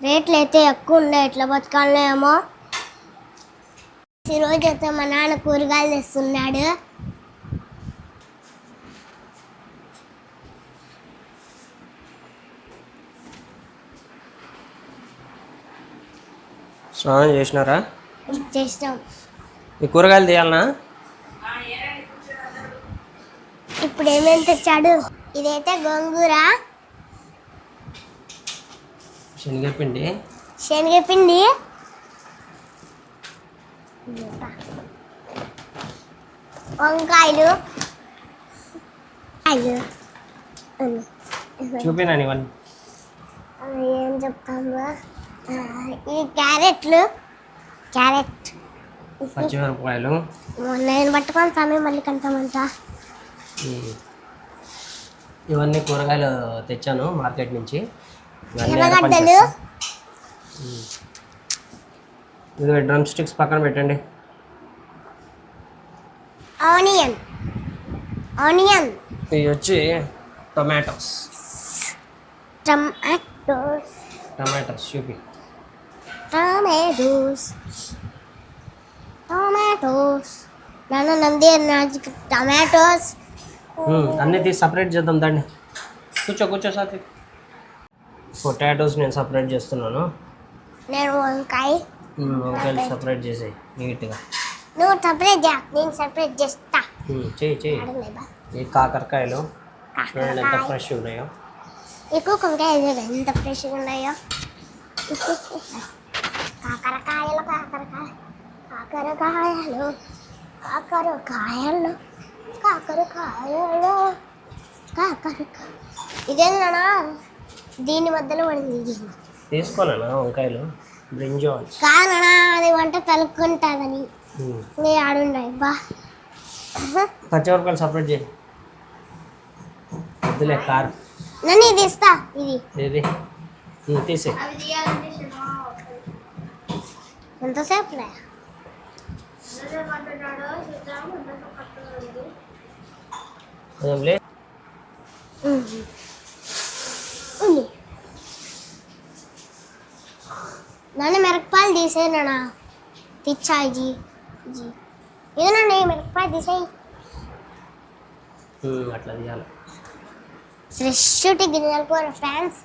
రేట్లు అయితే ఎక్కువ ఉన్నాయి ఎట్లా బతకాలనో ఏమో ఈరోజు అయితే మా నాన్న కూరగాయలు తెస్తున్నాడు. స్నానం చేసినారా? చేస్తాం ఈ కూరగాయలు తీయాలనా? ఇప్పుడు ఏమేమి తెచ్చాడు? ఇదైతే గోంగూర. శనగపిండి. శనగపిండి. వంకాయలు. చూపినాను ఇవన్నీ ఏం చెప్తాము? ఈ క్యారెట్లు. క్యారెట్. పచ్చిమిరపకాయలు. నేను పట్టుకొని సమయం మళ్ళీ కంటామంటా. ఇవన్నీ కూరగాయలు తెచ్చాను మార్కెట్ నుంచి. ఎర్రగడ్డలు. ఇదిగో డ్రమ్ స్టిక్స్ పక్కన పెట్టండి. ఆనియన్. ఆనియన్. ఇవి వచ్చి టొమాటోస్. టమాటోస్. టమాటోస్ చూపి. టమాటోస్. టమాటోస్. నాన్న నంది టమాటోస్. అన్నీ తీసి సపరేట్ చేద్దాం దాన్ని. కూర్చో కూర్చో సార్ పొటాటోస్ నేను సపరేట్ చేస్తున్నాను. నేను వంకాయ వంకాయలు సపరేట్ చేసేయి నీట్గా. నువ్వు సపరేట్ చే నేను సపరేట్ చేస్తా. చెయ్యి అడగలేదా ఈ కాకరకాయలు చూడండి ఎంత ఫ్రెష్ ఉన్నాయో. ఎక్కువ కొంకాయ ఎంత ఫ్రెష్గా ఉన్నాయో. కాకరకాయలు కాకరకాయ కాకరకాయలు కాకరకాయలు కాకరకాయలు కాకరకాయ. ఇదేనా దీని మధ్యలో పడింది తీసుకోలేనా వంకాయలు? బ్రింజాల్స్ కాదనా అది వంట తలుక్కుంటుందని నీ ఆడున్నాయి బా. పచ్చిమిరపకాయలు సపరేట్ చేయి. వద్దులే కారం. నన్ను ఇది ఇస్తా ఇది. ఏది? తీసేయి. ఎంతసేపు ఏం లే. నన్ను మిరపకాయలు తీసేనా తెచ్చాయి జీ జీ ఇదేనండి మిరపకాయ తీసేయి అట్లా తీయాలి ఫ్రెష్ గిన్నెల కూర ఫ్రాన్స్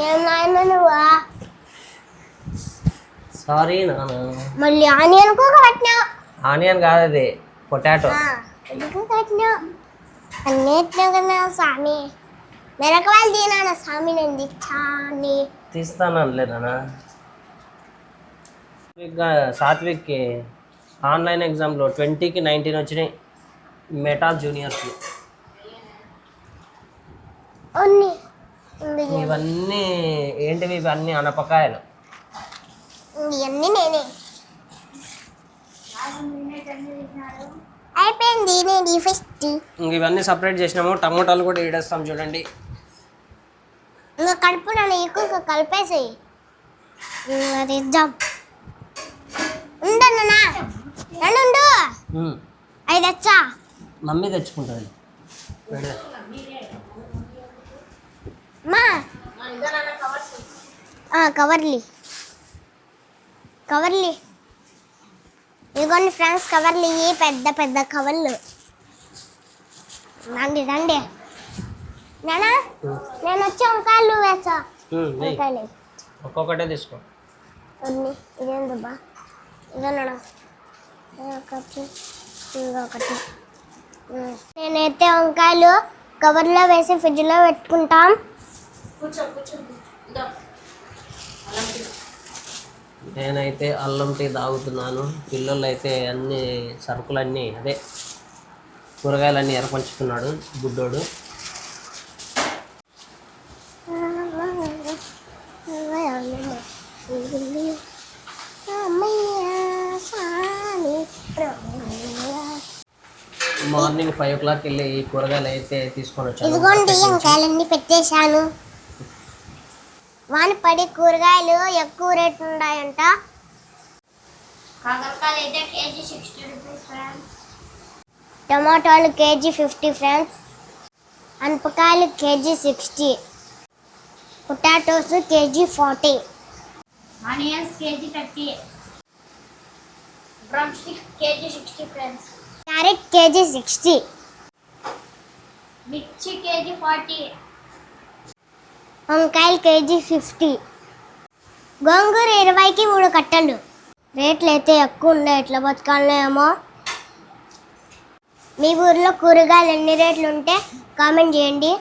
ఏం నాయన నువ్వా సారీ నాన్న మళ్ళీ ఆనియన్ కూర కట్టినావు ఆనియన్ కాదు అది పొటాటో ఎందుకు కట్టినావు అన్నిట్లో కదా స్వామి మిరపకాయలు తినాను స్వామి నేను తెచ్చాని తీస్తాను అనలేదనా ఇంకా సాత్విక్కి ఆన్లైన్ ఎగ్జామ్లో ట్వంటీకి నైన్టీన్ వచ్చినాయి. మెటా ఉంది ఇవన్నీ ఏంటివి? ఇవన్నీ అనపకాయలు. ఇవన్నీ నేనే. అయిపోయింది ఇవన్నీ సపరేట్ చేసినాము. టమోటాలు కూడా వేడేస్తాం చూడండి. ఇంకా కడుపు నన్ను ఎక్కువ కలిపేసేయి. అది ఇద్దాం. ఉండన్నా నన్ను ఉండు. అది తెచ్చా? మమ్మీ తెచ్చుకుంటుంది. మా కవర్లి. కవర్లి. ఇదిగోండి ఫ్రెండ్స్ కవర్లు. ఇవి పెద్ద పెద్ద కవర్లు. రండి రండి. నానా? నేను వచ్చి వంకాయలు వేసా. వంకాయలు. ఒక్కొక్కటే తీసుకో. అన్ని ఇదేందబ్బా ఇదేనా ఒకటి ఇంకొకటి. నేనైతే వంకాయలు కవర్లో వేసి ఫ్రిడ్జ్లో పెట్టుకుంటాం. నేనైతే అల్లం టీ తాగుతున్నాను. పిల్లలు అయితే అన్ని సరుకులన్నీ అదే కూరగాయలన్నీ ఎరపంచుతున్నాడు గుడ్డోడు. మార్నింగ్ ఫైవ్ ఓ క్లాక్ వెళ్ళి ఈ కూరగాయలు అయితే తీసుకొని వచ్చాను. ఇదిగోండి. వంకాయలన్నీ పెట్టేశాను. వాన పడి కూరగాయలు ఎక్కువ రేటు ఉన్నాయంట. కాకరకాయలు అయితే K G sixty rupees friends. టమాటాలు KG fifty friends. అనపకాయలు K G sixty. Potatoes K G forty. Onions K G thirty. Drum stick K G sixty friends. Carrot K G sixty. మిర్చి కేజీ ఫార్టీ. వంకాయలు KG fifty. గోంగూర ఇరవైకి మూడు కట్టలు. రేట్లు అయితే ఎక్కువ ఉన్నాయి. ఎట్లా బతకాలనో ఏమో మీ ఊర్లో కూరగాయలు ఎన్ని రేట్లు ఉంటే కామెంట్ చేయండి.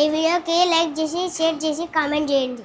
ఈ వీడియోకి లైక్ చేసి షేర్ చేసి కామెంట్ చేయండి.